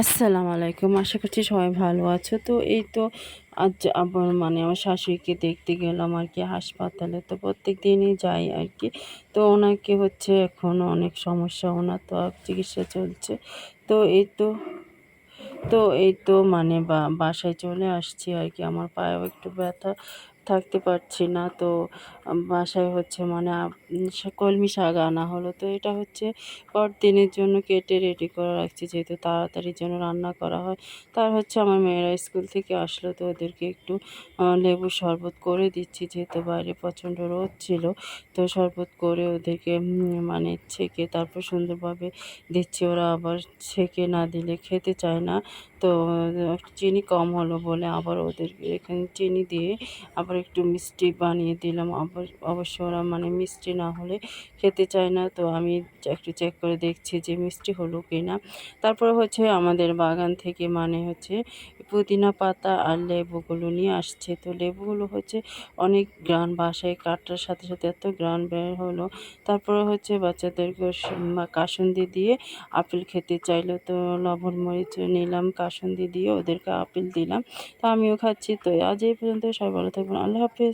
আসসালামু আলাইকুম। আশা করছি সবাই ভালো আছো। তো এই তো আজ আবার মানে আমার শাশুড়িকে দেখতে গেলাম আর কি হাসপাতালে। তো প্রত্যেক দিনই যাই আর কি। তো ওনাকে হচ্ছে এখন অনেক সমস্যা, ওনার তো চিকিৎসা চলছে। তো এই তো তো এই তো মানে বাসায় চলে আসছি আর কি। আমার পায়েও একটু ব্যথা। থাকতে পারছি না। তো বাসায় হচ্ছে মানে কলমি শাক আনা হলো। তো এটা হচ্ছে পরদিনের জন্য কেটে রেডি করে রাখছি। যেহেতু তাড়াতাড়ির জন্য রান্না করা হয়, তার হচ্ছে আমার মেয়েরা স্কুল থেকে আসলো। তো ওদেরকে একটু লেবু শরবত করে দিচ্ছি। যেহেতু বাইরে প্রচণ্ড রোদ ছিল, তো শরবত করে ওদেরকে মানে ছেঁকে তারপর সুন্দরভাবে দিচ্ছি। ওরা আবার ছেঁকে না দিলে খেতে চায় না। তো চিনি কম হলো বলে আবার ওদের এখানে চিনি দিয়ে আবার একটু মিষ্টি বানিয়ে দিলাম। আবার, অবশ্য ওরা মানে মিষ্টি না হলে খেতে চায় না। তো আমি একটু চেক করে দেখছি যে মিষ্টি হলো কি না তারপরে হচ্ছে আমাদের বাগান থেকে মানে হচ্ছে পুদিনা পাতা আর লেবুগুলো নিয়ে আসছে। তো লেবুগুলো হচ্ছে অনেক গ্রান বাসায় কাটার সাথে সাথে এত গ্রান বের হলো। তারপরে হচ্ছে বাচ্চাদেরকে কাসুন্দি দিয়ে আপেল খেতে চাইলো। তো লবণ মরিচ নিলাম, কাসুন্দি দিয়ে ওদেরকে আপেল দিলাম। তো আমিও খাচ্ছি। তো আজ এই পর্যন্ত সবাই ভালো থাকবেন। আল্লাহ হাফেজ।